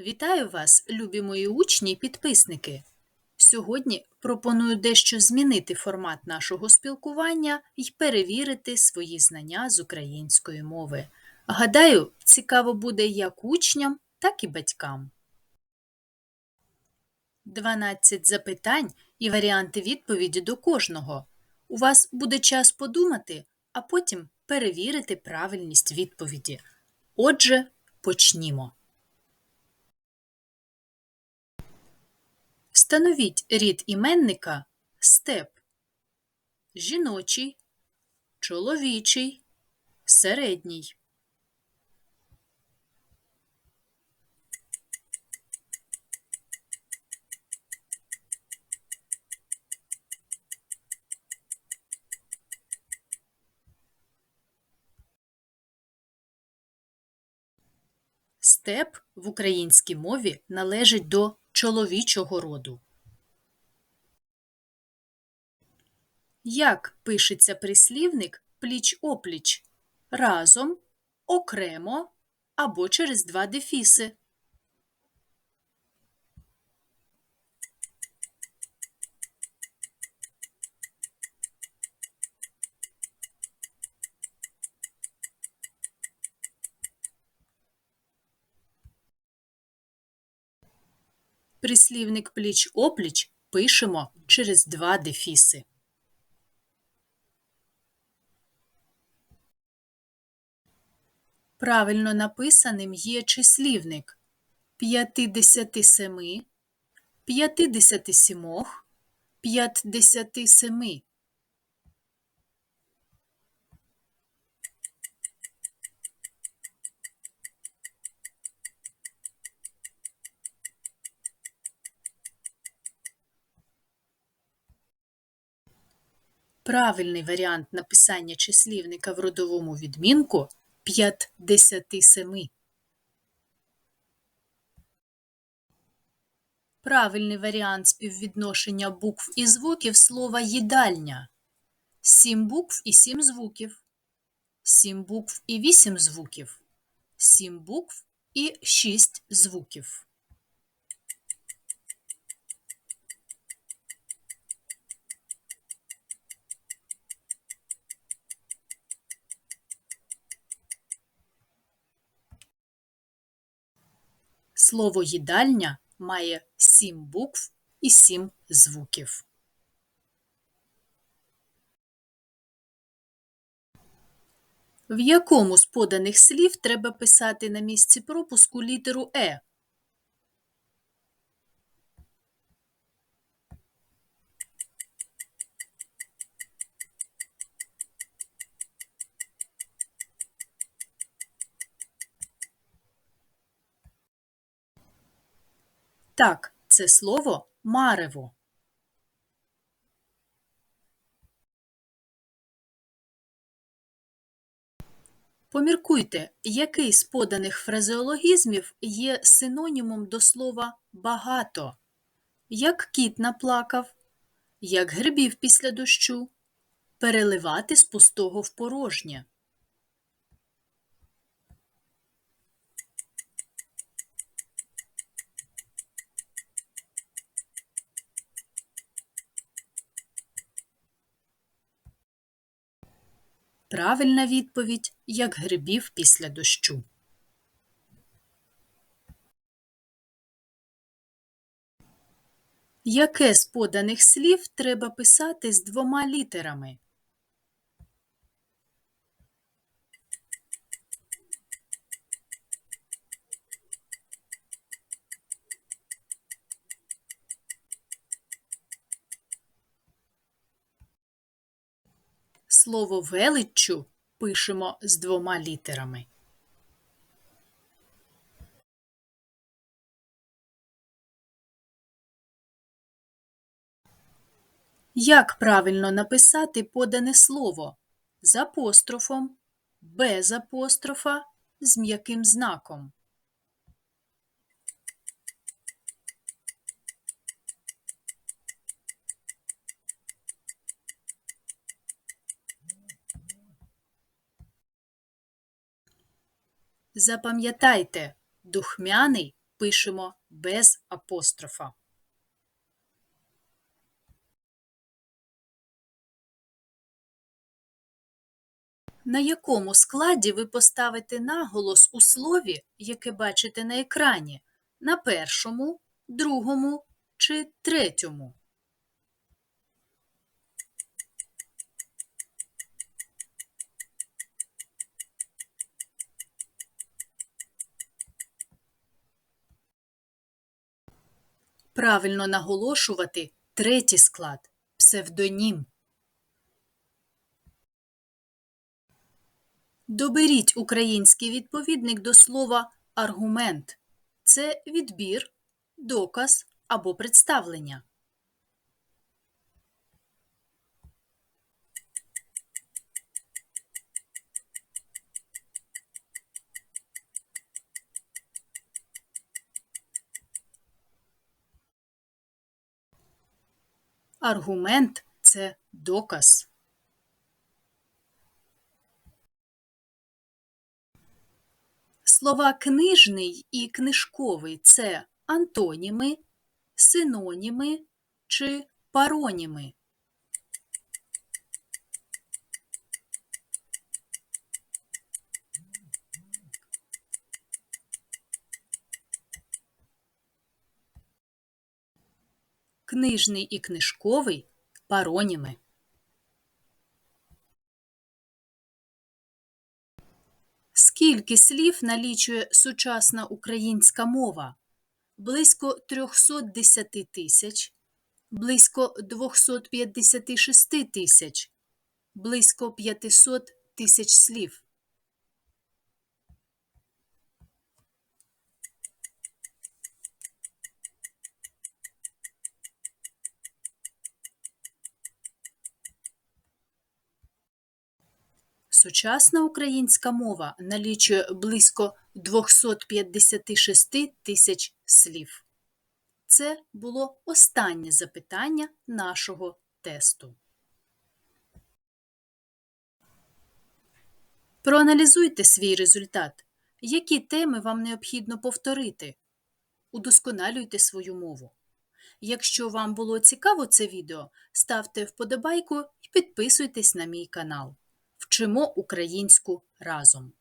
Вітаю вас, любі мої учні і підписники! Сьогодні пропоную дещо змінити формат нашого спілкування і перевірити свої знання з української мови. Гадаю, цікаво буде як учням, так і батькам. 12 запитань і варіанти відповіді до кожного. У вас буде час подумати, а потім перевірити правильність відповіді. Отже, почнімо. Встановіть рід іменника степ. Жіночий, чоловічий, середній. Степ в українській мові належить до чоловічого роду. Як пишеться прислівник пліч-опліч? Разом, окремо або через два дефіси. Прислівник пліч-опліч пишемо через два дефіси. Правильно написаним є числівник 57, 57, 57. Правильний варіант написання числівника в родовому відмінку 57. Правильний варіант співвідношення букв і звуків слова їдальня. 7 букв і 7 звуків. 7 букв і 8 звуків. 7 букв і 6 звуків. Слово їдальня має сім букв і сім звуків. В якому з поданих слів треба писати на місці пропуску літеру Е? Так, це слово марево. Поміркуйте, який з поданих фразеологізмів є синонімом до слова багато, як кіт наплакав, як грибів після дощу, переливати з пустого в порожнє. Правильна відповідь як грибів після дощу. Яке з поданих слів треба писати з двома літерами? Слово величчю пишемо з двома літерами. Як правильно написати подане слово з апострофом, без апострофа, з м'яким знаком? Запам'ятайте, духмяний пишемо без апострофа. На якому складі ви поставите наголос у слові, яке бачите на екрані? На першому, другому чи третьому? Правильно наголошувати третій склад псевдонім. Доберіть український відповідник до слова аргумент. Це відбір, доказ або представлення. Аргумент це доказ. Слова книжний і книжковий це антоніми, синоніми чи пароніми. Книжний і книжковий пароніми. Скільки слів налічує сучасна українська мова? Близько 310 тисяч, близько 256 тисяч, близько 500 тисяч слів. Сучасна українська мова налічує близько 256 тисяч слів. Це було останнє запитання нашого тесту. Проаналізуйте свій результат. Які теми вам необхідно повторити? Удосконалюйте свою мову. Якщо вам було цікаво це відео, ставте вподобайку і підписуйтесь на мій канал. Вчимо українську разом!